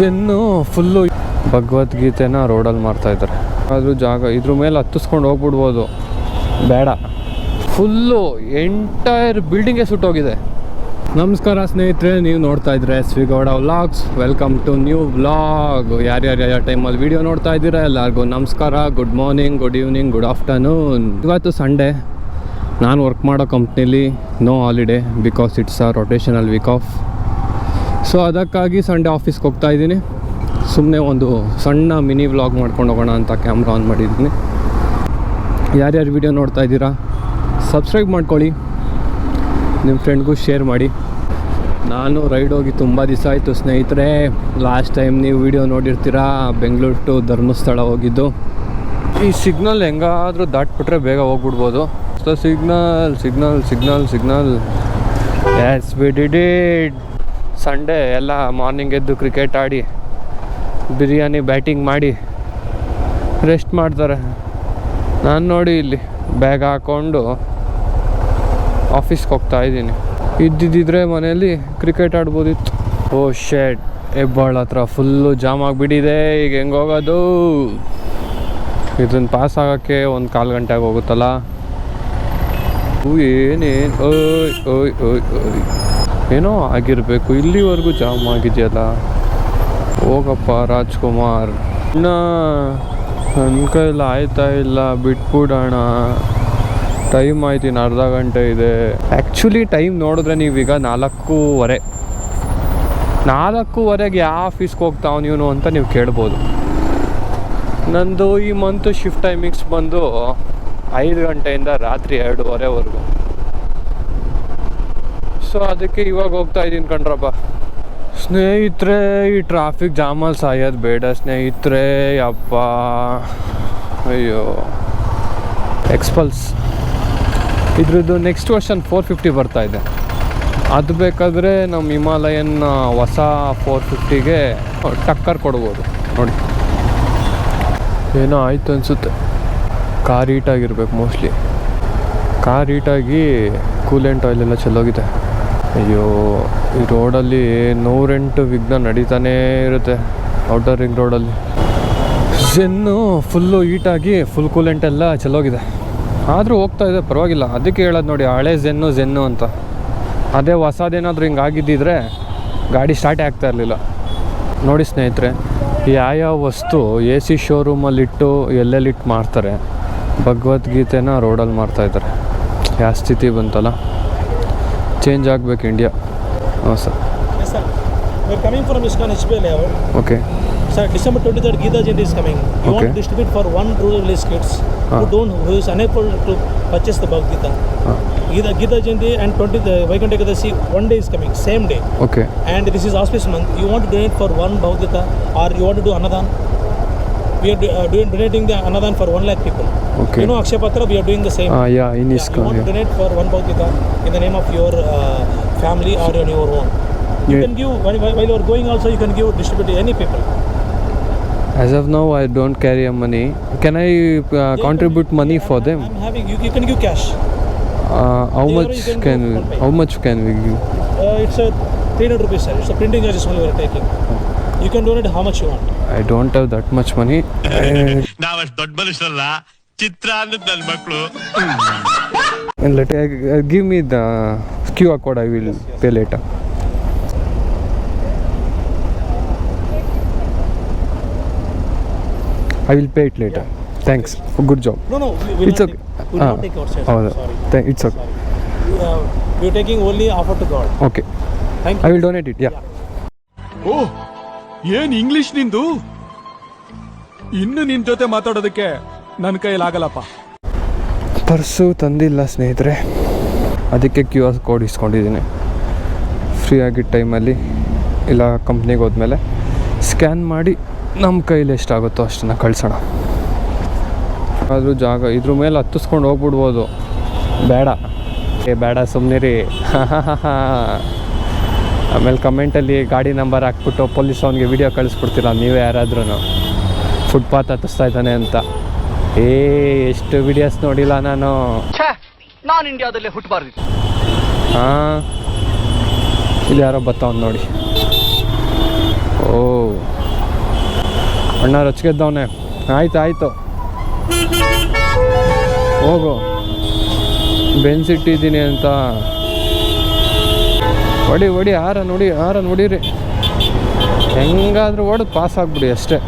Zen full ಭಗವದ್ಗೀತೆನ ರೋಡಲ್ಲಿ ಮಾಡ್ತಾ ಇದ್ದಾರೆ. ಆದರೂ ಜಾಗ ಇದ್ರ ಮೇಲೆ ಹತ್ತಿಸ್ಕೊಂಡು ಹೋಗ್ಬಿಡ್ಬೋದು. ಬೇಡ. ಫುಲ್ಲು ಎಂಟೈರ್ ಬಿಲ್ಡಿಂಗೇ ಸುಟ್ಟೋಗಿದೆ. ನಮಸ್ಕಾರ ಸ್ನೇಹಿತರೆ, ನೀವು ನೋಡ್ತಾ ಇದ್ರೆ ಸ್ವಿಗೌಡ vlogs. Welcome to new vlog ಯಾರ್ಯಾರು ಯಾವ ಟೈಮಲ್ಲಿ ವೀಡಿಯೋ ನೋಡ್ತಾ ಇದ್ದೀರಾ? ಎಲ್ಲರಿಗೂ ನಮಸ್ಕಾರ. Good morning good evening good afternoon ಇವತ್ತು ಸಂಡೇ ನಾನು ವರ್ಕ್ ಮಾಡೋ ಕಂಪ್ನಿಲಿ no holiday because it's a rotational week off so ಅದಕ್ಕಾಗಿ ಸಂಡೇ ಆಫೀಸ್ಗೆ ಹೋಗ್ತಾ ಇದ್ದೀನಿ. ಸುಮ್ಮನೆ ಒಂದು ಸಣ್ಣ ಮಿನಿ ವ್ಲಾಗ್ ಮಾಡ್ಕೊಂಡು ಹೋಗೋಣ ಅಂತ ಕ್ಯಾಮ್ರಾ ಆನ್ ಮಾಡಿದ್ದೀನಿ. ಯಾರ್ಯಾರು ವಿಡಿಯೋ ನೋಡ್ತಾ ಇದ್ದೀರಾ ಸಬ್ಸ್ಕ್ರೈಬ್ ಮಾಡ್ಕೊಳ್ಳಿ. ನಿಮ್ಮ ಫ್ರೆಂಡ್ಗೂ ಶೇರ್ ಮಾಡಿ. ನಾನು ರೈಡ್ ಹೋಗಿ ತುಂಬ ದಿವಸ ಆಯಿತು ಸ್ನೇಹಿತರೆ. ಲಾಸ್ಟ್ ಟೈಮ್ ನೀವು ವಿಡಿಯೋ ನೋಡಿರ್ತೀರಾ ಬೆಂಗಳೂರು ಟು ಧರ್ಮಸ್ಥಳ ಹೋಗಿದ್ದು. ಈ ಸಿಗ್ನಲ್ ಹೆಂಗಾದರೂ ದಾಟ್ಬಿಟ್ರೆ ಬೇಗ ಹೋಗ್ಬಿಡ್ಬೋದು. So signal signal signal signal yes we did it Sunday ಎಲ್ಲ ಮಾರ್ನಿಂಗ್ ಎದ್ದು ಕ್ರಿಕೆಟ್ ಆಡಿ, ಬಿರಿಯಾನಿ ಬ್ಯಾಟಿಂಗ್ ಮಾಡಿ ರೆಸ್ಟ್ ಮಾಡ್ತಾರೆ. ನಾನು ನೋಡಿ ಇಲ್ಲಿ ಬ್ಯಾಗ್ ಹಾಕ್ಕೊಂಡು ಆಫೀಸ್ಗೆ ಹೋಗ್ತಾ ಇದ್ದೀನಿ. ಇದ್ದಿದ್ದಿದ್ರೆ ಮನೆಯಲ್ಲಿ ಕ್ರಿಕೆಟ್ ಆಡ್ಬೋದಿತ್ತು. ಓ ಶೇಟ್ ಹೆಬ್ಬಾಳ್ ಹತ್ರ ಫುಲ್ಲು ಜಾಮ್ ಆಗಿಬಿಟ್ಟಿದೆ, ಈಗ ಹೆಂಗೆ ಹೋಗೋದು? ಇದನ್ನು ಪಾಸ್ ಆಗೋಕ್ಕೆ ಒಂದು ಕಾಲು ಗಂಟೆ ಹೋಗುತ್ತಲ್ಲ? ಏನೇನು? ಓಯ್ ಓಯ್ ಓಯ್ ಓಯ್. ಏನೋ ಆಗಿರಬೇಕು. ಇಲ್ಲಿವರೆಗೂ ಜಾಮ್ ಆಗಿದೆಯಲ್ಲ? ಹೋಗಪ್ಪ ರಾಜ್ಕುಮಾರ್. ಇನ್ನ ನನ್ನ ಕೈಲಿ ಆಯ್ತಾ ಇಲ್ಲ, ಬಿಟ್ಬಿಡೋಣ. ಟೈಮ್ ಆಯ್ತು, ಇನ್ನು ಅರ್ಧ ಗಂಟೆ ಇದೆ. ಆ್ಯಕ್ಚುಲಿ ಟೈಮ್ ನೋಡಿದ್ರೆ ನೀವೀಗ ನಾಲ್ಕೂವರೆ. ನಾಲ್ಕೂವರೆಗೆ ಯಾವ ಆಫೀಸ್ಗೆ ಹೋಗ್ತಾವ ನೀವು ಅಂತ ನೀವು ಕೇಳ್ಬೋದು. ನಂದು ಈ ಮಂತ್ ಶಿಫ್ಟ್ ಟೈಮಿಂಗ್ಸ್ ಬಂದು ಐದು ಗಂಟೆಯಿಂದ ರಾತ್ರಿ ಎರಡೂವರೆವರೆಗೂ. ಸೊ ಅದಕ್ಕೆ ಇವಾಗ ಹೋಗ್ತಾ ಇದ್ದೀನಿ ಕಣ್ರಪ್ಪ. ಸ್ನೇಹಿತರೆ, ಈ ಟ್ರಾಫಿಕ್ ಜಾಮಲ್ಲಿ ಸಾಯೋದು ಬೇಡ ಸ್ನೇಹಿತರೆ ಅಪ್ಪ ಅಯ್ಯೋ. ಎಕ್ಸ್ಪಲ್ಸ್ ಇದ್ರದ್ದು ನೆಕ್ಸ್ಟ್ ವರ್ಷನ್ ಫೋರ್ ಫಿಫ್ಟಿ ಬರ್ತಾ ಇದೆ. ಅದು ಬೇಕಾದರೆ ನಮ್ಮ ಹಿಮಾಲಯನ್ ಹೊಸ ಫೋರ್ ಫಿಫ್ಟಿಗೆ ಟಕ್ಕರ್ ಕೊಡ್ಬೋದು. ನೋಡಿ. ಏನೋ ಆಯಿತು ಅನಿಸುತ್ತೆ. ಕಾರ್ ಹೀಟಾಗಿರ್ಬೇಕು ಮೋಸ್ಟ್ಲಿ ಕಾರ್ ಹೀಟಾಗಿ ಕೂಲೆಂಟ್ ಆಯಿಲ್ ಎಲ್ಲ ಚೆಲ್ಲೋಗಿದೆ. ಅಯ್ಯೋ, ಈ ರೋಡಲ್ಲಿ ನೂರೆಂಟು ವಿಘ್ನ ನಡೀತಾನೇ ಇರುತ್ತೆ ಔಟರ್ ರಿಂಗ್ ರೋಡಲ್ಲಿ. ಜೆನ್ನು ಫುಲ್ಲು ಈಟಾಗಿ ಫುಲ್ ಕೂಲೆಂಟ್ ಎಲ್ಲ ಚೆಲ್ಲೋಗಿದೆ. ಆದರೂ ಹೋಗ್ತಾ ಇದೆ, ಪರವಾಗಿಲ್ಲ. ಅದಕ್ಕೆ ಹೇಳೋದು ನೋಡಿ, ಹಳೆ ಜೆನ್ನು ಜೆನ್ನು ಅಂತ. ಅದೇ ಹೊಸದೇನಾದರೂ ಹಿಂಗೆ ಆಗಿದ್ದಿದ್ರೆ ಗಾಡಿ ಸ್ಟಾರ್ಟೇ ಆಗ್ತಾ ಇರಲಿಲ್ಲ. ನೋಡಿ ಸ್ನೇಹಿತರೆ ಯಾವ್ಯಾವ ವಸ್ತು ಎ ಸಿ ಶೋರೂಮಲ್ಲಿಟ್ಟು ಎಲ್ಲೆಲ್ಲಿಟ್ಟು ಮಾರ್ತಾರೆ ಭಗವದ್ಗೀತೆನ ರೋಡಲ್ಲಿ ಮಾರ್ತಾ ಇದ್ದಾರೆ. ಯಾವ ಸ್ಥಿತಿ ಬಂತಲ್ಲ? ಚೇಂಜ್ ಆಗಬೇಕು ಇಂಡಿಯಾ ಹಾಂ sir Yes, sir. We're coming from ISKCON HPL level. Okay Sir, December 23rd, Gita Jayanti is coming. You want Okay. to distribute for one rural village kids Ah. who don't, who is unable to purchase the Bhagavad Gita. ಹಾಂ Gita, Gita Jayanti and 20th uh, Vaikuntha Ekadasi, one day is coming, same day. Okay And this is auspicious month. You want to donate for one Bhagavad Gita or you want to do Annadan? we are uh, doing donating the another for 1 lakh people. Okay. You know Akshay Patra, we are doing the same. Ah, yeah, in ISKCON. Yeah, you want yeah. to donate for one bhagavata in the name of your uh, family or on your own. You yeah. can give, while, while you are going also, you can give, distribute to any people. As of now, I don't carry a money. Can I uh, contribute can, money yeah, for I'm, them? I'm having, you, you can give cash. Uh, how much can, can we, how much can we give? Uh, it's a 300 rupees, sir. It's a printing charges is only we are taking. Oh. You can donate how much you want. I don't have that much money ನಾವಷ್ಟು ದೊಡ್ಡ ಮನುಷ್ಯರಲ್ಲ. ಚಿತ್ರ ಅನ್ನೋದು ನನ್ನ ಮಕ್ಕಳು let give me the Q R code I will pay later I will pay it later thanks good job it's okay. ಹೌದು Sorry. It's okay you taking only offer to taking only offer to God. Okay Thank I. Will donate it yeah ಓ ಏನ್ English ನಿಂದು? ಇನ್ನು ನಿನ್ ಜೊತೆ ಮಾತಾಡೋದಕ್ಕೆ ನನ್ನ ಕೈಲಾಗಲ್ಲಪ್ಪ purse ತಂದಿಲ್ಲ ಸ್ನೇಹಿತರೆ. ಅದಕ್ಕೆ ಕ್ಯೂ ಆರ್ ಕೋಡ್ ಇಸ್ಕೊಂಡಿದ್ದೀನಿ. ಫ್ರೀ ಆಗಿದ್ದ ಟೈಮಲ್ಲಿ ಇಲ್ಲ ಕಂಪ್ನಿಗೆ ಹೋದ್ಮೇಲೆ ಸ್ಕ್ಯಾನ್ ಮಾಡಿ ನಮ್ಮ ಕೈಲಿ ಎಷ್ಟಾಗುತ್ತೋ ಅಷ್ಟನ್ನು ಕಳಿಸೋಣ. ಆದರೂ ಜಾಗ ಇದ್ರ ಮೇಲೆ ಹತ್ತಿಸ್ಕೊಂಡು ಹೋಗ್ಬಿಡ್ಬೋದು. ಬೇಡ. ಏ, ಬೇಡ ಸುಮ್ಮನಿರಿ ಆಮೇಲೆ ಕಮೆಂಟಲ್ಲಿ ಗಾಡಿ ನಂಬರ್ ಹಾಕ್ಬಿಟ್ಟು ಪೊಲೀಸ್ ಅವನಿಗೆ ವಿಡಿಯೋ ಕಳಿಸ್ಬಿಡ್ತೀರ, ನೀವೇ ಯಾರಾದ್ರೂ ಫುಟ್ಪಾತ್ ಹತ್ತಿಸ್ತಾ ಇದ್ದಾನೆ ಅಂತ. ಏ ಎಷ್ಟು ವಿಡಿಯೋಸ್ ನೋಡಿಲ್ಲ ನಾನು. ನಾನು ಇಂಡಿಯಾದಲ್ಲೇ ಹುಟ್ಟಬಾರ್ದು ಹಾಂ ಇಲ್ಲಿ ಯಾರೋ ಬತ್ತವನ್ ನೋಡಿ. ಓ ಅಣ್ಣ ರಚ್ಗೆದ್ದವನೆ. ಆಯ್ತು ಆಯಿತು. ಹೋಗು. ಬೆನ್ಸಿಟ್ಟಿದ್ದೀನಿ ಅಂತ. ಹೊಡಿ ಹೊಡಿ ಆರ ನೋಡಿ ಆರ ನೋಡಿರಿ. ಹೆಂಗಾದ್ರೂ ಓಡೋದು ಪಾಸ್ ಆಗ್ಬಿಡಿ ಅಷ್ಟೇ.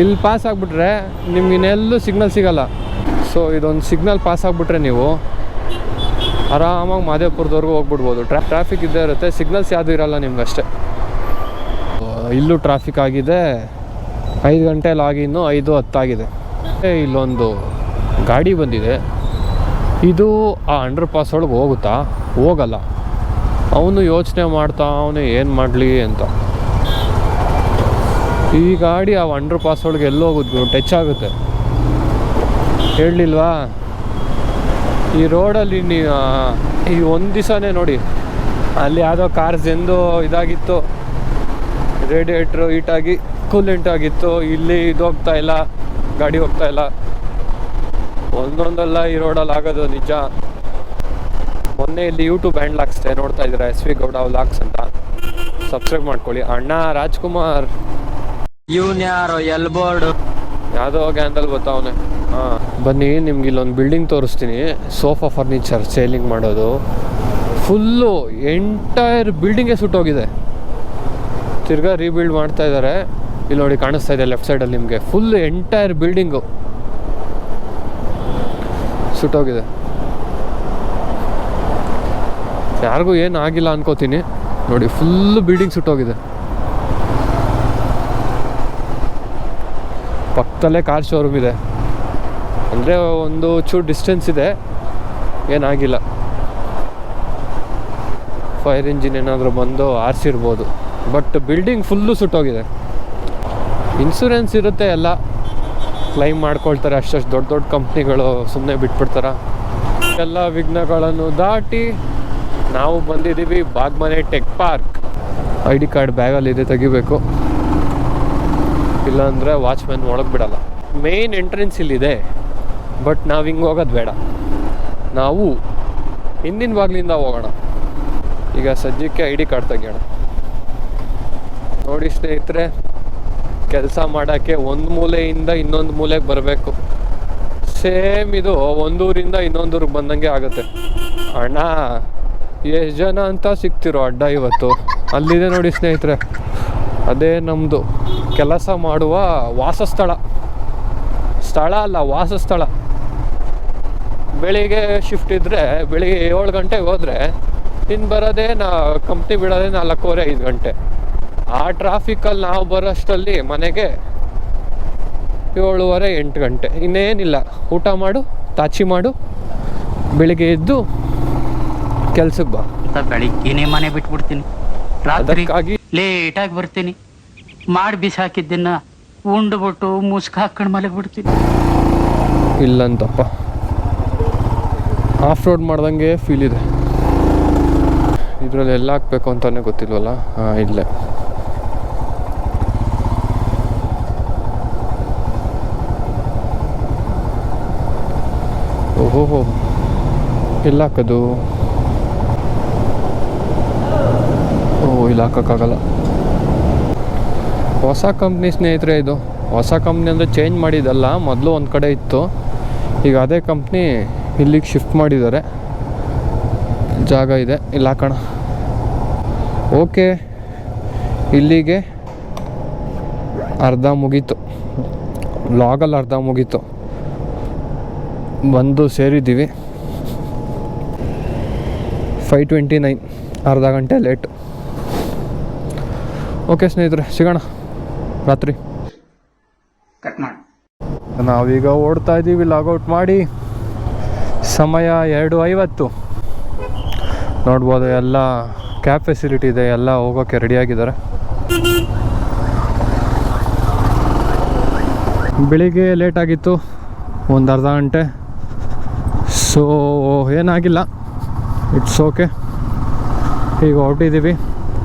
ಇಲ್ಲಿ ಪಾಸ್ ಆಗಿಬಿಟ್ರೆ ನಿಮ್ಗೆ ಇನ್ನೆಲ್ಲೂ ಸಿಗ್ನಲ್ ಸಿಗಲ್ಲ. ಸೊ ಇದೊಂದು ಸಿಗ್ನಲ್ ಪಾಸ್ ಆಗಿಬಿಟ್ರೆ ನೀವು ಆರಾಮಾಗಿ ಮಾದೇಪುರದವರೆಗೂ ಹೋಗ್ಬಿಡ್ಬೋದು. ಟ್ರಾ ಟ್ರಾಫಿಕ್ ಇದ್ದೇ ಇರುತ್ತೆ ಸಿಗ್ನಲ್ಸ್ ಯಾವುದೂ ಇರಲ್ಲ ನಿಮ್ಗೆ ಅಷ್ಟೇ. ಇಲ್ಲೂ ಟ್ರಾಫಿಕ್ ಆಗಿದೆ. ಐದು ಗಂಟೆ ಲಾಗಿನ್ನು ಐದು ಹತ್ತಾಗಿದೆ. ಇಲ್ಲೊಂದು ಗಾಡಿ ಬಂದಿದೆ. ಇದು ಆ ಅಂಡರ್ ಪಾಸ್ ಒಳಗೆ ಹೋಗುತ್ತಾ? ಹೋಗಲ್ಲ. ಅವನು ಯೋಚನೆ ಮಾಡ್ತಾ, ಅವನು ಏನು ಮಾಡಲಿ ಅಂತ. ಈ ಗಾಡಿ ಆ ಅಂಡರ್ ಪಾಸ್ ಒಳಗೆ ಎಲ್ಲೋ ಹೋಗುದು ಟಚ್ ಆಗುತ್ತೆ. ಹೇಳಲಿಲ್ವಾ? ಈ ರೋಡಲ್ಲಿ ನೀವು ಈ ಒಂದು ದಿವಸನೇ ನೋಡಿ. ಅಲ್ಲಿ ಯಾವುದೋ ಕಾರ್ಸ್ ಜೆಂದು ಇದಾಗಿತ್ತು. ರೇಡಿಯೇಟ್ರು ಈಟಾಗಿ ಕೂಲೆಂಟ್ ಆಗಿತ್ತು. ಇಲ್ಲಿ ಇದು ಹೋಗ್ತಾ ಇಲ್ಲ, ಗಾಡಿ ಹೋಗ್ತಾ ಇಲ್ಲ. ಒಂದೊಂದಲ್ಲ ಈ ರೋಡಲ್ಲಿ ಆಗೋದು ನಿಜ. ಮೊನ್ನೆ ಇಲ್ಲಿ ಯೂಟ್ಯೂಬ್ ಹ್ಯಾಂಡ್ ಹಾಕ್ಸ್ತೆ ನೋಡ್ತಾ ಇದ್ದೀರಾ? ಎಸ್ ವಿ ಗೌಡ ಲಾಕ್ಸ್ ಅಂತ. ಸಬ್ಸ್ಕ್ರೈಬ್ ಮಾಡ್ಕೊಳ್ಳಿ. ಅಣ್ಣ ರಾಜ್ಕುಮಾರ್. ಇವನ್ ಯಾರೋ ಎಲ್ ಬೋರ್ಡ್ ಯಾವುದೋ ಗ್ಯಾಂಡಲ್ ಬರ್ತಾವನೆ ಹಾಂ. ಬನ್ನಿ, ನಿಮ್ಗೆ ಇಲ್ಲೊಂದು ಬಿಲ್ಡಿಂಗ್ ತೋರಿಸ್ತೀನಿ. ಸೋಫಾ ಫರ್ನಿಚರ್, ಸೇಲಿಂಗ್ ಮಾಡೋದು. ಫುಲ್ಲು ಎಂಟೈರ್ ಬಿಲ್ಡಿಂಗೇ ಸುಟ್ಟೋಗಿದೆ. ತಿರ್ಗಾ ರೀಬಿಲ್ಡ್ ಮಾಡ್ತಾ ಇದ್ದಾರೆ ಇಲ್ಲಿ ನೋಡಿ ಕಾಣಿಸ್ತಾ ಇದೆ ಲೆಫ್ಟ್ ಸೈಡಲ್ಲಿ ನಿಮಗೆ. Full entire building. ಸುಟ್ಟೋಗಿದೆ. ಯಾರಿಗೂ ಏನು ಆಗಿಲ್ಲ ಅನ್ಕೋತೀನಿ. ನೋಡಿ, ಫುಲ್ ಬಿಲ್ಡಿಂಗ್ ಸುಟ್ಟೋಗಿದೆ. ಪಕ್ಕದಲ್ಲೇ ಕಾರ್ ಶೋರೂಮ್ ಇದೆ. ಅಂದರೆ ಒಂದು ಚೂರು ಡಿಸ್ಟೆನ್ಸ್ ಇದೆ. ಏನಾಗಿಲ್ಲ. ಫೈರ್ ಇಂಜಿನ್ ಏನಾದರೂ ಬಂದು ಆರಿಸಿರ್ಬೋದು ಬಟ್ ಬಿಲ್ಡಿಂಗ್ ಫುಲ್ಲು ಸುಟ್ಟೋಗಿದೆ. ಇನ್ಸೂರೆನ್ಸ್ ಇರುತ್ತೆ ಎಲ್ಲ. ಕ್ಲೈಮ್ ಮಾಡ್ಕೊಳ್ತಾರೆ ಅಷ್ಟಷ್ಟು ದೊಡ್ಡ ದೊಡ್ಡ ಕಂಪ್ನಿಗಳು ಸುಮ್ಮನೆ ಬಿಟ್ಬಿಡ್ತಾರ. ಎಲ್ಲ ವಿಘ್ನಗಳನ್ನು ದಾಟಿ ನಾವು ಬಂದಿದ್ದೀವಿ Bagmane tech park I D card ಬ್ಯಾಗಲ್ಲಿದೆ ತೆಗಿಬೇಕು. ಇಲ್ಲಾಂದರೆ ವಾಚ್ಮ್ಯಾನ್ ಒಳಗೆ ಬಿಡಲ್ಲ. ಮೇನ್ ಎಂಟ್ರೆನ್ಸ್ ಇಲ್ಲಿದೆ ಬಟ್ ನಾವು ಹಿಂಗೆ ಹೋಗೋದು ಬೇಡ. ನಾವು ಹಿಂದಿನ ಬಾಗಿಲಿಂದ ಹೋಗೋಣ. ಈಗ ಸದ್ಯಕ್ಕೆ ಐ ಡಿ ಕಾರ್ಡ್ ತೆಗಿಯೋಣ. ನೋಡಿ ಸ್ನೇಹಿತರೆ, ಕೆಲಸ ಮಾಡೋಕ್ಕೆ ಒಂದು ಮೂಲೆಯಿಂದ ಇನ್ನೊಂದು ಮೂಲೆಗೆ ಬರಬೇಕು. ಸೇಮ್ ಇದು ಒಂದೂರಿಂದ ಇನ್ನೊಂದೂರಿಗೆ ಬಂದಂಗೆ ಆಗುತ್ತೆ. ಅಣ್ಣ, ಎಷ್ಟು ಜನ ಅಂತ ಸಿಗ್ತಿರೋ ಅಡ್ಡ ಇವತ್ತು. ಅಲ್ಲಿದೆ ನೋಡಿ ಸ್ನೇಹಿತರೆ. ಅದೇ ನಮ್ಮದು ಕೆಲಸ ಮಾಡುವ ವಾಸಸ್ಥಳ. ಸ್ಥಳ ಅಲ್ಲ, ವಾಸಸ್ಥಳ. ಬೆಳಿಗ್ಗೆ ಶಿಫ್ಟ್ ಇದ್ದರೆ ಬೆಳಿಗ್ಗೆ ಏಳು ಗಂಟೆಗೆ ಹೋದರೆ ಇನ್ನು ಬರೋದೇ ನಾ ಕಂಪ್ನಿ ಬಿಡೋದೇ ನಾಲ್ಕೂವರೆ, ಐದು ಗಂಟೆ. ಆ ಟ್ರಾಫಿಕಲ್ಲಿ ನಾವು ಬರೋಷ್ಟರಲ್ಲಿ ಮನೆಗೆ ಏಳುವರೆ, ಎಂಟು ಗಂಟೆ. ಇನ್ನೇನಿಲ್ಲ. ಊಟ ಮಾಡು ತಾಚಿ ಮಾಡು, ಬೆಳಿಗ್ಗೆ ಎದ್ದು ಕೆಲ್ಸಕ್ಕೆ ಬಾ. ಬೆಳಿಗ್ಗೆ ಮನೆ ಬಿಟ್ಬಿಡ್ತೀನಿ. ರಾತ್ರಿ ಅದಕ್ಕಾಗಿ ಲೇಟಾಗಿ ಬರ್ತೀನಿ. ಮಾಡಿ ಬಿಸಾಕಿದ್ದನ್ನ ಉಂಡ್ಬಿಟ್ಟು ಮುಸ್ಕ ಹಾಕೊಂಡು ಮಲಗ್ಬಿಡ್ತೀನಿ. ಇಲ್ಲಂತಪ್ಪ. ಆಫ್ ರೋಡ್ ಮಾಡ್ದಂಗೆ ಫೀಲ್ ಇದೆ. ಇದರಲ್ಲಿ ಎಲ್ಲ ಹಾಕ್ಬೇಕು ಅಂತಾನೆ ಗೊತ್ತಿಲ್ವಲ್ಲ? ಹಾಂ ಇಲ್ಲೇ. ಓಹೋ ಎಲ್ಲ ಹಾಕೋದು ಓ ಇಲ್ಲಿ ಹಾಕೋಕ್ಕಾಗಲ್ಲ ಹೊಸ ಕಂಪ್ನಿ ಸ್ನೇಹಿತರೆ ಇದು. ಹೊಸ ಕಂಪ್ನಿ ಅಂದರೆ ಚೇಂಜ್ ಮಾಡಿದ್ದಲ್ಲ, ಮೊದಲು ಒಂದು ಕಡೆ ಇತ್ತು. ಈಗ ಅದೇ ಕಂಪ್ನಿ ಇಲ್ಲಿಗೆ ಶಿಫ್ಟ್ ಮಾಡಿದ್ದಾರೆ. ಜಾಗ ಇದೆ, ಇಲ್ಲಿ ಹಾಕೋಣ ಓಕೆ ಇಲ್ಲಿಗೆ ಅರ್ಧ ಮುಗೀತು. ಲಾಗಲ್ಲಿ ಅರ್ಧ ಮುಗೀತು. ಬಂದು ಸೇರಿದ್ದೀವಿ. ಫೈ ಟ್ವೆಂಟಿ ನೈನ್ ಅರ್ಧ ಗಂಟೆ ಲೇಟು ಓಕೆ ಸ್ನೇಹಿತರೆ ಸಿಗೋಣ. ರಾತ್ರಿ. ಕಟ್ ಮಾಡಿ ನಾವೀಗ ಓಡ್ತಾ ಇದ್ದೀವಿ ಲಾಗೌಟ್ ಮಾಡಿ. ಸಮಯ ಎರಡು ಐವತ್ತು. ನೋಡ್ಬೋದು ಎಲ್ಲ ಕ್ಯಾಬ್ ಫೆಸಿಲಿಟಿ ಇದೆ ಎಲ್ಲ ಹೋಗೋಕ್ಕೆ ರೆಡಿಯಾಗಿದ್ದಾರೆ ಬೆಳಿಗ್ಗೆ ಲೇಟ್ ಆಗಿತ್ತು ಒಂದು ಅರ್ಧ ಗಂಟೆ. ಸೊ ಏನಾಗಿಲ್ಲ. ಇಟ್ಸ್ ಓಕೆ ಈಗ ಹೊರಟಿದ್ದೀವಿ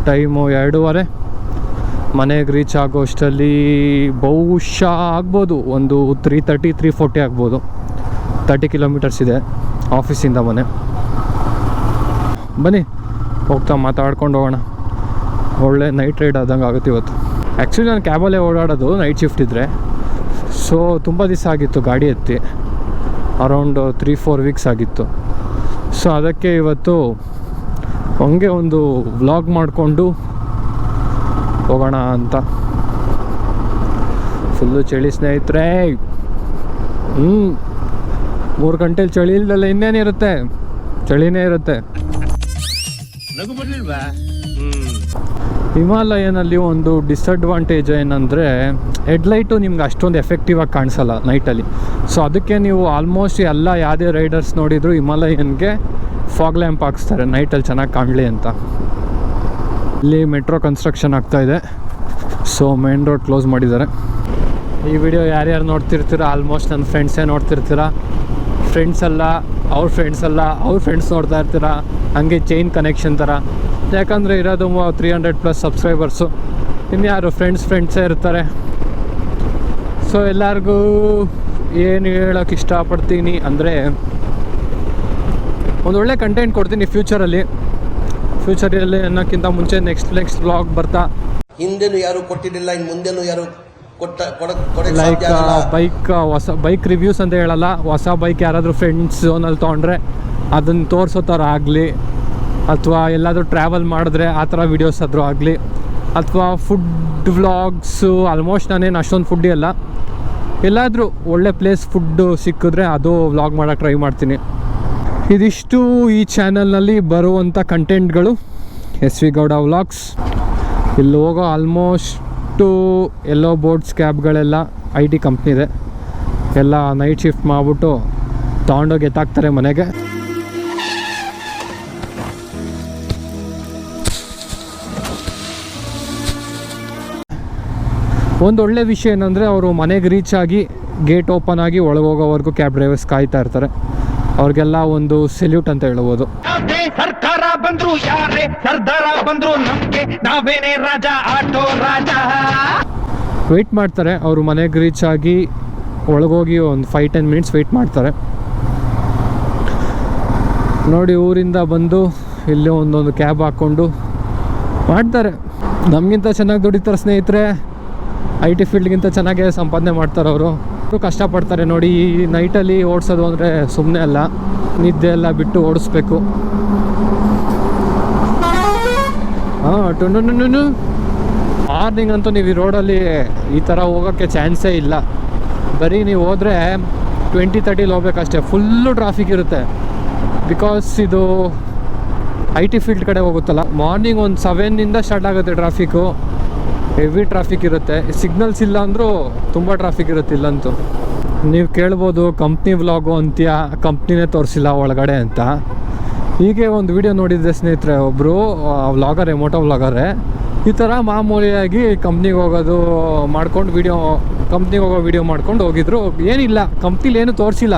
ಟೈಮು ಎರಡೂವರೆ ಮನೆಗೆ ರೀಚ್ ಆಗೋ ಅಷ್ಟರಲ್ಲಿ ಬಹುಶಃ ಆಗ್ಬೋದು. ಒಂದು ತ್ರೀ ತರ್ಟಿ ತ್ರೀ ಫೋರ್ಟಿ ಆಗ್ಬೋದು. ತರ್ಟಿ ಕಿಲೋಮೀಟರ್ಸ್ ಇದೆ ಆಫೀಸಿಂದ ಮನೆ. ಬನ್ನಿ, ಹೋಗ್ತಾ ಮಾತಾಡ್ಕೊಂಡು ಹೋಗೋಣ. ಒಳ್ಳೆ ನೈಟ್ ರೈಡ್ ಆದಂಗೆ ಆಗುತ್ತೆ ಇವತ್ತು. ಆ್ಯಕ್ಚುಲಿ ನಾನು ಕ್ಯಾಬಲ್ಲೇ ಓಡಾಡೋದು ನೈಟ್ ಶಿಫ್ಟ್ ಇದ್ದರೆ ಸೊ ತುಂಬ ದಿವಸ ಆಗಿತ್ತು ಗಾಡಿ ಎತ್ತಿ. ಅರೌಂಡ್ ತ್ರೀ ಫೋರ್ ವೀಕ್ಸ್ ಆಗಿತ್ತು. ಸೊ ಅದಕ್ಕೆ ಇವತ್ತು ಹಂಗೆ ಒಂದು ವ್ಲಾಗ್ ಮಾಡಿಕೊಂಡು ಹೋಗೋಣ ಅಂತ. ಫುಲ್ಲು ಚಳಿ ಸ್ನೇಹಿತರೆ. ಹ್ಞೂ ಮೂರು ಗಂಟೆಲಿ ಚಳಿ ಇಲ್ದಲ್ಲ ಇನ್ನೇನಿರುತ್ತೆ ಚಳಿನೇ ಇರುತ್ತೆ. ಹಿಮಾಲಯನಲ್ಲಿ ಒಂದು ಡಿಸ್ಅಡ್ವಾಂಟೇಜ್ ಏನಂದರೆ ಹೆಡ್ಲೈಟು ನಿಮ್ಗೆ ಅಷ್ಟೊಂದು ಎಫೆಕ್ಟಿವ್ ಆಗಿ ಕಾಣಿಸಲ್ಲ ನೈಟಲ್ಲಿ ಸೊ ಅದಕ್ಕೆ ನೀವು ಆಲ್ಮೋಸ್ಟ್ ಎಲ್ಲ ಯಾವುದೇ ರೈಡರ್ಸ್ ನೋಡಿದ್ರು ಹಿಮಾಲಯನ್ಗೆ ಫಾಗ್ ಲ್ಯಾಂಪ್ ಹಾಕ್ಸ್ತಾರೆ. ನೈಟಲ್ಲಿ ಚೆನ್ನಾಗಿ ಕಾಣಲಿ ಅಂತ. ಇಲ್ಲಿ ಮೆಟ್ರೋ ಕನ್ಸ್ಟ್ರಕ್ಷನ್ ಆಗ್ತಾ ಇದೆ. ಸೊ ಮೇನ್ ರೋಡ್ ಕ್ಲೋಸ್ ಮಾಡಿದ್ದಾರೆ. ಈ ವಿಡಿಯೋ ಯಾರ್ಯಾರು ನೋಡ್ತಿರ್ತೀರ? ಆಲ್ಮೋಸ್ಟ್ ನನ್ನ ಫ್ರೆಂಡ್ಸೇ ನೋಡ್ತಿರ್ತೀರ? ಫ್ರೆಂಡ್ಸ್ ಅಲ್ಲ, ಅವ್ರ ಫ್ರೆಂಡ್ಸ್ ಅಲ್ಲ, ಅವ್ರ ಫ್ರೆಂಡ್ಸ್ ನೋಡ್ತಾ ಇರ್ತೀರ? ಹಂಗೆ ಚೈನ್ ಕನೆಕ್ಷನ್ ಥರ ಯಾಕಂದರೆ ಇರೋದು ತ್ರೀ ಹಂಡ್ರೆಡ್ ಪ್ಲಸ್ ಸಬ್ಸ್ಕ್ರೈಬರ್ಸು ಇನ್ಯಾರು ಫ್ರೆಂಡ್ಸ್ ಫ್ರೆಂಡ್ಸೇ ಇರ್ತಾರೆ? ಸೊ ಎಲ್ಲರಿಗೂ ಏನು ಹೇಳೋಕೆ ಇಷ್ಟಪಡ್ತೀನಿ ಅಂದರೆ, ಒಂದು ಒಳ್ಳೆ ಕಂಟೆಂಟ್ ಕೊಡ್ತೀನಿ ಫ್ಯೂಚರಲ್ಲಿ ಫ್ಯೂಚರಲ್ಲಿ ಅನ್ನೋಕ್ಕಿಂತ ಮುಂಚೆ ನೆಕ್ಸ್ಟ್ ನೆಕ್ಸ್ಟ್ ಬ್ಲಾಗ್ ಬರ್ತಾ. ಹಿಂದೆನೂ ಯಾರು ಕೊಟ್ಟಿರಲಿಲ್ಲ ಇನ್ನು ಮುಂದೆನೂ ಯಾರು ಕೊಟ್ಟ ಲೈಕ್ ಬೈಕ್ ಹೊಸ ಬೈಕ್ ರಿವ್ಯೂಸ್ ಅಂತ ಹೇಳಲ್ಲ ಹೊಸ ಬೈಕ್ ಯಾರಾದರೂ ಫ್ರೆಂಡ್ಸ್ ಝೋನಲ್ಲಿ ತೊಗೊಂಡ್ರೆ ಅದನ್ನು ತೋರಿಸೋ ಥರ ಆಗಲಿ ಅಥವಾ ಎಲ್ಲಾದರೂ ಟ್ರಾವೆಲ್ ಮಾಡಿದ್ರೆ ಆ ಥರ ವೀಡಿಯೋಸ್ ಆದರೂ ಆಗಲಿ ಅಥವಾ ಫುಡ್ ವ್ಲಾಗ್ಸು ಆಲ್ಮೋಸ್ಟ್ ನಾನೇನು ಅಷ್ಟೊಂದು ಫುಡ್ ಅಲ್ಲ. ಎಲ್ಲಾದರೂ ಒಳ್ಳೆ ಪ್ಲೇಸ್ ಫುಡ್ಡು ಸಿಕ್ಕಿದ್ರೆ ಅದು ವ್ಲಾಗ್ ಮಾಡೋಕ್ಕೆ ಟ್ರೈ ಮಾಡ್ತೀನಿ. ಇದಿಷ್ಟು ಈ ಚಾನಲ್ನಲ್ಲಿ ಬರುವಂಥ ಕಂಟೆಂಟ್ಗಳು. S V Gowda vlogs. ಇಲ್ಲಿ ಹೋಗೋ ಆಲ್ಮೋಸ್ಟು ಎಲ್ಲೋ ಬೋರ್ಡ್ಸ್ ಕ್ಯಾಬ್ಗಳೆಲ್ಲ ಐ ಟಿ ಕಂಪ್ನಿದೆ ಎಲ್ಲ ನೈಟ್ ಶಿಫ್ಟ್ ಮಾಡಿಬಿಟ್ಟು ತೊಗೊಂಡೋಗಿ ಎತ್ತಾಕ್ತಾರೆ ಮನೆಗೆ. ಒಂದು ಒಳ್ಳೆ ವಿಷಯ ಏನಂದರೆ, ಅವರು ಮನೆಗೆ ರೀಚ್ ಆಗಿ ಗೇಟ್ ಓಪನ್ ಆಗಿ ಒಳಗೋಗೋವರೆಗೂ ಕ್ಯಾಬ್ ಡ್ರೈವರ್ಸ್ ಕಾಯ್ತಾ ಇರ್ತಾರೆ. ಅವ್ರಿಗೆಲ್ಲ ಒಂದು ಸೆಲ್ಯೂಟ್ ಅಂತ ಹೇಳ್ಬೋದು. ಸರ್ಕಾರ ಬಂದ್ರು ಯಾರೇ ಸರ್ದಾರ ಬಂದ್ರು ನಮ್ಗೆ ನಾವೇನೇ ರಾಜ ಆಟೋ ರಾಜ. ವೆಯ್ಟ್ ಮಾಡ್ತಾರೆ. ಅವರು ಮನೆಗೆ ರೀಚ್ ಆಗಿ ಒಳಗೋಗಿ ಒಂದು ಫೈವ್ ಟೆನ್ ಮಿನಿಟ್ಸ್ ವೆಯ್ಟ್ ಮಾಡ್ತಾರೆ. ನೋಡಿ ಊರಿಂದ ಬಂದು ಇಲ್ಲಿ ಒಂದೊಂದು ಕ್ಯಾಬ್ ಹಾಕ್ಕೊಂಡು ಮಾಡ್ತಾರೆ. ನಮಗಿಂತ ಚೆನ್ನಾಗಿ ದುಡಿತಾರೆ ಸ್ನೇಹಿತರೆ. ಐ ಟಿ ಫೀಲ್ಡ್ಗಿಂತ ಚೆನ್ನಾಗೇ ಸಂಪಾದನೆ ಮಾಡ್ತಾರೆ ಅವರು. ಕಷ್ಟಪಡ್ತಾರೆ ನೋಡಿ, ಈ ನೈಟಲ್ಲಿ ಓಡಿಸೋದು ಅಂದರೆ ಸುಮ್ಮನೆ ಅಲ್ಲ, ನಿದ್ದೆ ಎಲ್ಲ ಬಿಟ್ಟು ಓಡಿಸ್ಬೇಕು. ಹಾಂ ಟುನು ಮಾರ್ನಿಂಗ್ ಅಂತೂ ನೀವು ಈ ರೋಡಲ್ಲಿ ಈ ಥರ ಹೋಗೋಕ್ಕೆ ಚಾನ್ಸೇ ಇಲ್ಲ. ಬರೀ ನೀವು ಹೋದರೆ ಟ್ವೆಂಟಿ ತರ್ಟಿಲಿ ಹೋಗ್ಬೇಕಷ್ಟೇ ಫುಲ್ಲು ಟ್ರಾಫಿಕ್ ಇರುತ್ತೆ. ಬಿಕಾಸ್ ಇದು ಐ ಟಿ ಫೀಲ್ಡ್ ಕಡೆ ಹೋಗುತ್ತಲ್ಲ ಮಾರ್ನಿಂಗ್ ಒಂದು ಸೆವೆನ್ನಿಂದ ಸ್ಟಾರ್ಟ್ ಆಗುತ್ತೆ ಟ್ರಾಫಿಕ್ಕು ಹೆವಿ ಟ್ರಾಫಿಕ್ ಇರುತ್ತೆ. ಸಿಗ್ನಲ್ಸ್ ಇಲ್ಲ ಅಂದರೂ ತುಂಬ ಟ್ರಾಫಿಕ್ ಇರುತ್ತೆ ಇಲ್ಲಂತೂ. ನೀವು ಕೇಳ್ಬೋದು ಕಂಪ್ನಿ ವ್ಲಾಗು ಅಂತೀಯ ಕಂಪ್ನಿನೇ ತೋರಿಸಿಲ್ಲ ಒಳಗಡೆ ಅಂತ. ಹೀಗೆ ಒಂದು ವಿಡಿಯೋ ನೋಡಿದ್ದೆ ಸ್ನೇಹಿತರೆ ಒಬ್ಬರು ವ್ಲಾಗರೇ ಮೋಟೋ ವ್ಲಾಗರೇ ಈ ಥರ ಮಾಮೂಲಿಯಾಗಿ ಕಂಪ್ನಿಗೆ ಹೋಗೋದು ಮಾಡ್ಕೊಂಡು ವಿಡಿಯೋ ಕಂಪ್ನಿಗೆ ಹೋಗೋ ವಿಡಿಯೋ ಮಾಡ್ಕೊಂಡು ಹೋಗಿದ್ರು. ಏನಿಲ್ಲ ಕಂಪ್ನಿಲಿ ಏನು ತೋರಿಸಿಲ್ಲ.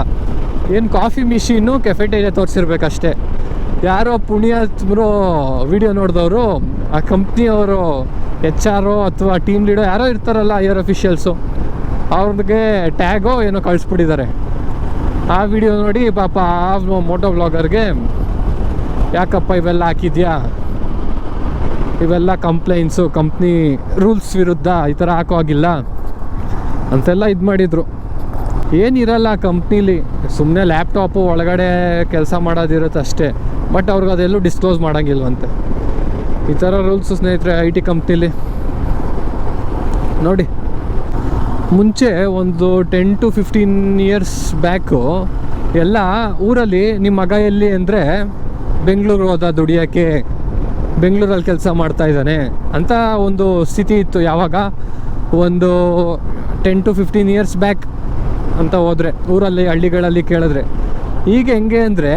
ಏನು ಕಾಫಿ ಮಿಷಿನ್ನು ಕೆಫೆಟೇರಿಯಾ ತೋರಿಸಿರ್ಬೇಕಷ್ಟೇ. ಯಾರೋ ಪುಣ್ಯಾತ್ಮರು ವಿಡಿಯೋ ನೋಡಿದವರು, ಆ ಕಂಪ್ನಿಯವರು ಎಚ್ ಆರು ಅಥವಾ ಟೀಮ್ ಲೀಡರ್ ಯಾರೋ ಇರ್ತಾರಲ್ಲ ಐಯರ್ ಅಫಿಷಿಯಲ್ಸು ಅವ್ರಿಗೆ ಟ್ಯಾಗೋ ಏನೋ ಕಳಿಸ್ಬಿಟ್ಟಿದ್ದಾರೆ ಆ ವಿಡಿಯೋ ನೋಡಿ ಪಾಪ ಆ ಮೋಟೋ ಬ್ಲಾಗರ್ಗೆ ಯಾಕಪ್ಪ ಇವೆಲ್ಲ ಹಾಕಿದ್ಯಾ? ಇವೆಲ್ಲ ಕಂಪ್ಲೇಂಟ್ಸು ಕಂಪ್ನಿ ರೂಲ್ಸ್ ವಿರುದ್ಧ ಈ ಥರ ಹಾಕೋ ಆಗಿಲ್ಲ ಅಂತೆಲ್ಲ ಇದು ಮಾಡಿದರು. ಏನಿರಲ್ಲ ಕಂಪ್ನೀಲಿ ಸುಮ್ಮನೆ ಲ್ಯಾಪ್ಟಾಪು ಒಳಗಡೆ ಕೆಲಸ ಮಾಡೋದಿರುತ್ತೆ ಅಷ್ಟೇ ಬಟ್ ಅವ್ರಿಗೆ ಅದೆಲ್ಲೂ ಡಿಸ್ಕ್ಲೋಸ್ ಮಾಡೋಂಗಿಲ್ವಂತೆ. ಈ ಥರ ರೂಲ್ಸು ಸ್ನೇಹಿತರೆ ಐ ಟಿ ಕಂಪ್ನಿಲಿ ನೋಡಿ, ಮುಂಚೆ ಒಂದು ten to fifteen years back ಎಲ್ಲ ಊರಲ್ಲಿ ನಿಮ್ಮ ಮಗ ಎಲ್ಲಿ ಅಂದರೆ ಬೆಂಗಳೂರು ಹೋದ ದುಡಿಯೋಕ್ಕೆ ಬೆಂಗಳೂರಲ್ಲಿ ಕೆಲಸ ಮಾಡ್ತಾ ಇದ್ದಾನೆ ಅಂತ ಒಂದು ಸ್ಥಿತಿ ಇತ್ತು ಯಾವಾಗ? ಒಂದು ten to fifteen years back ಅಂತ ಹೋದರೆ, ಊರಲ್ಲಿ ಹಳ್ಳಿಗಳಲ್ಲಿ ಕೇಳಿದ್ರೆ. ಈಗ ಹೆಂಗೆ ಅಂದರೆ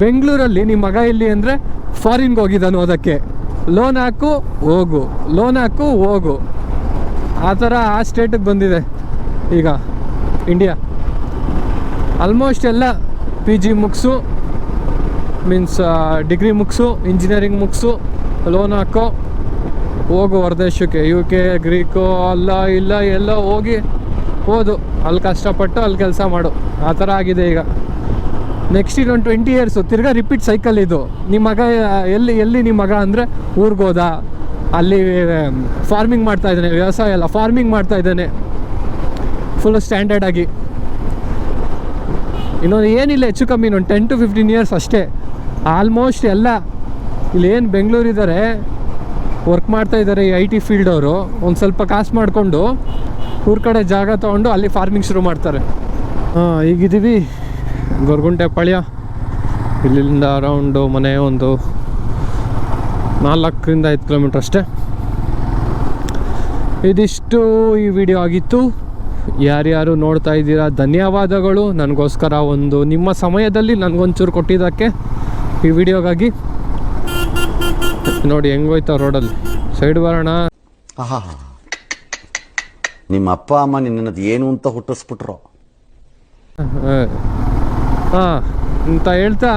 ಬೆಂಗಳೂರಲ್ಲಿ ನಿಮ್ಮ ಮಗ ಇಲ್ಲಿ ಅಂದರೆ ಫಾರಿನ್ಗೆ ಹೋಗಿದ್ದಾನು ಅದಕ್ಕೆ. ಲೋನ್ ಹಾಕು, ಹೋಗು. ಲೋನ್ ಹಾಕು, ಹೋಗು. ಆ ಥರ ಆ ಸ್ಟೇಟಿಗೆ ಬಂದಿದೆ ಈಗ ಇಂಡಿಯಾ ಆಲ್ಮೋಸ್ಟ್ ಎಲ್ಲ ಪಿ ಜಿ ಮುಗಿಸು ಮೀನ್ಸ್ ಡಿಗ್ರಿ ಮುಗಿಸು ಇಂಜಿನಿಯರಿಂಗ್ ಮುಗಿಸು ಲೋನ್ ಹಾಕು, ಹೋಗು ಹೊರದೇಶಕ್ಕೆ. ಯು ಕೆ ಗ್ರೀಕು ಅಲ್ಲ, ಇಲ್ಲ, ಎಲ್ಲ ಹೋಗಿ, ಓದು. ಅಲ್ಲಿ ಕಷ್ಟಪಟ್ಟು ಅಲ್ಲಿ ಕೆಲಸ ಮಾಡು. ಆ ಥರ ಆಗಿದೆ ಈಗ. ನೆಕ್ಸ್ಟ್ ಇನ್ನೊಂದು ಟ್ವೆಂಟಿ ಇಯರ್ಸು ತಿರ್ಗಾ ರಿಪೀಟ್ ಸೈಕಲ್ ಇದು. ನಿಮ್ಮ ಮಗ, ಎಲ್ಲಿ ಎಲ್ಲಿ ನಿಮ್ಮ ಮಗ ಅಂದರೆ ಊರಿಗೋದ ಅಲ್ಲಿ ಫಾರ್ಮಿಂಗ್ ಮಾಡ್ತಾ ಇದ್ದಾನೆ, ವ್ಯವಸಾಯ ಅಲ್ಲ ಫಾರ್ಮಿಂಗ್ ಮಾಡ್ತಾ ಇದ್ದಾನೆ. ಫುಲ್ ಸ್ಟ್ಯಾಂಡರ್ಡ್ ಆಗಿ. ಇನ್ನೊಂದು ಏನಿಲ್ಲ, ಹೆಚ್ಚು ಕಮ್ಮಿ, ಇನ್ನೊಂದು ಟೆನ್ ಟು ಫಿಫ್ಟೀನ್ ಇಯರ್ಸ್ ಅಷ್ಟೇ. ಆಲ್ಮೋಸ್ಟ್ ಎಲ್ಲ, ಇಲ್ಲಿ ಏನು ಬೆಂಗಳೂರಿದ್ದಾರೆ ವರ್ಕ್ ಮಾಡ್ತಾ ಇದ್ದಾರೆ ಈ ಐ ಟಿ ಫೀಲ್ಡ್ ಅವರು. ಒಂದು ಸ್ವಲ್ಪ ಕಾಸು ಮಾಡಿಕೊಂಡು, ಊರ ಕಡೆ ಜಾಗ ತೊಗೊಂಡು ಅಲ್ಲಿ ಫಾರ್ಮಿಂಗ್ ಶುರು ಮಾಡ್ತಾರೆ. ಹಾಂ ಈಗಿದ್ದೀವಿ ಗೊರಗುಂಟೆ ಪಾಳ್ಯ. ಇಲ್ಲಿಂದ ಅರೌಂಡು ಮನೆ ಒಂದು ನಾಲ್ಕರಿಂದ ಐದು ಕಿಲೋಮೀಟ್ರ್ ಅಷ್ಟೇ. ಇದಿಷ್ಟು ಈ ವಿಡಿಯೋ ಆಗಿತ್ತು. ಯಾರ್ಯಾರು ನೋಡ್ತಾ ಇದ್ದೀರಾ ಧನ್ಯವಾದಗಳು. ನನಗೋಸ್ಕರ ಒಂದು ನಿಮ್ಮ ಸಮಯದಲ್ಲಿ ನನಗೊಂಚೂರು ಕೊಟ್ಟಿದ್ದಕ್ಕೆ ಈ ವಿಡಿಯೋಗಾಗಿ ನೋಡಿ ಹೆಂಗೋಯ್ತಾ ರೋಡಲ್ಲಿ ಸೈಡ್ ಬರೋಣ. ಆಹಾ. ನಿಮ್ಮ ಅಪ್ಪ ಅಮ್ಮ ನಿನ್ನದು ಏನು ಅಂತ ಹುಟ್ಟಿಸ್ಬಿಟ್ರು. ಹಾಂ, ಅಂತ ಹೇಳ್ತಾ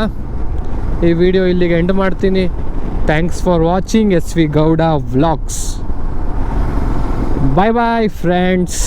ಈ ವಿಡಿಯೋ ಇಲ್ಲಿಗೆ ಎಂಡ್ ಮಾಡ್ತೀನಿ. Thanks for watching S V Gowda vlogs bye bye friends